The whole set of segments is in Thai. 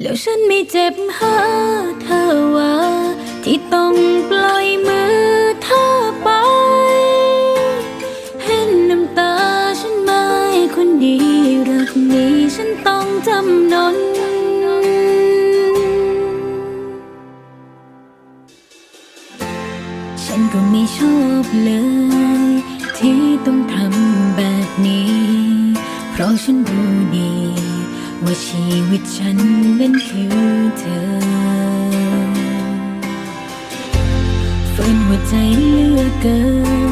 แล้วฉันไม่เจ็บหาเธอว่า ที่ต้องปล่อยมือเธอไป เห็นน้ำตาฉันไหม่คนดีรักนี้ฉันต้องจำนนฉันก็ไม่ชอบเลย ที่ต้องทำแบบนี้ เพราะฉันรู้ ว่าชีวิตฉันนั้นคือเธอฝืนหัวใจเหลือกเกิ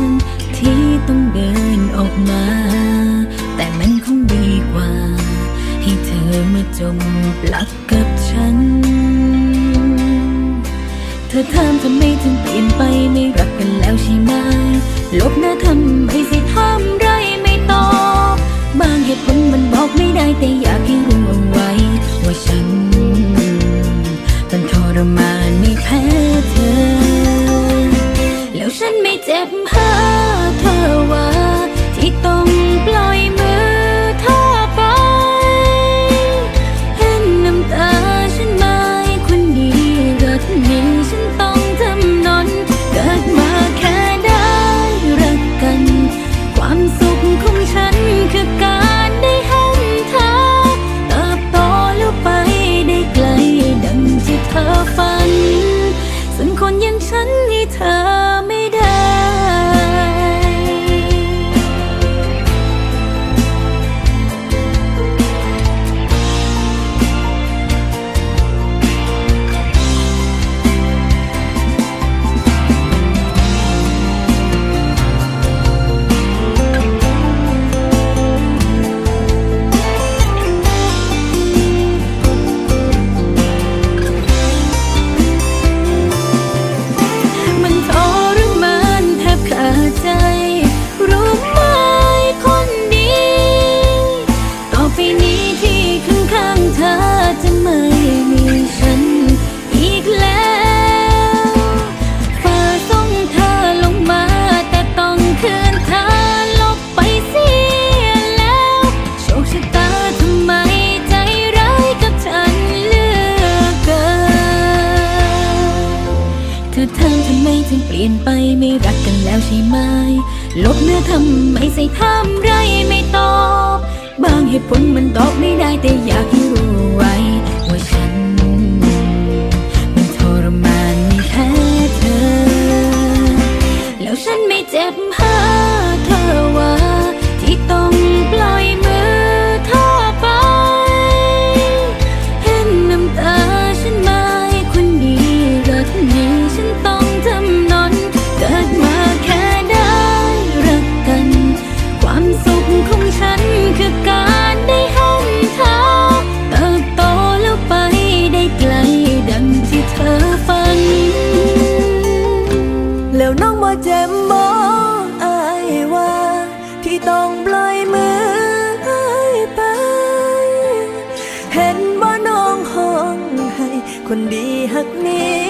น ที่ต้องเดินออกมา แต่มันคงดีกว่า ให้เธอมาจมปลักกับฉัน เธอถามทำไมถึงเปลี่ยนไปไม่รักกันแล้วใช่ไหมลบหน้าทำ รมานไม่แพ้เธอ แล้วฉันไม่เจ็บหาเธอว่ คนอย่างฉันให้เธอ ลี่ยนไปไม่รักกันแล้วใช่ไหม ลบเนื้อทำไมใส่ทำไรไม่ตอบ บางเหตุผลมันตอบไม่ได้แต่อยากให้รู้ อยมืออายไป เห็นบ่น้องห้องให้ คนดีหักนี้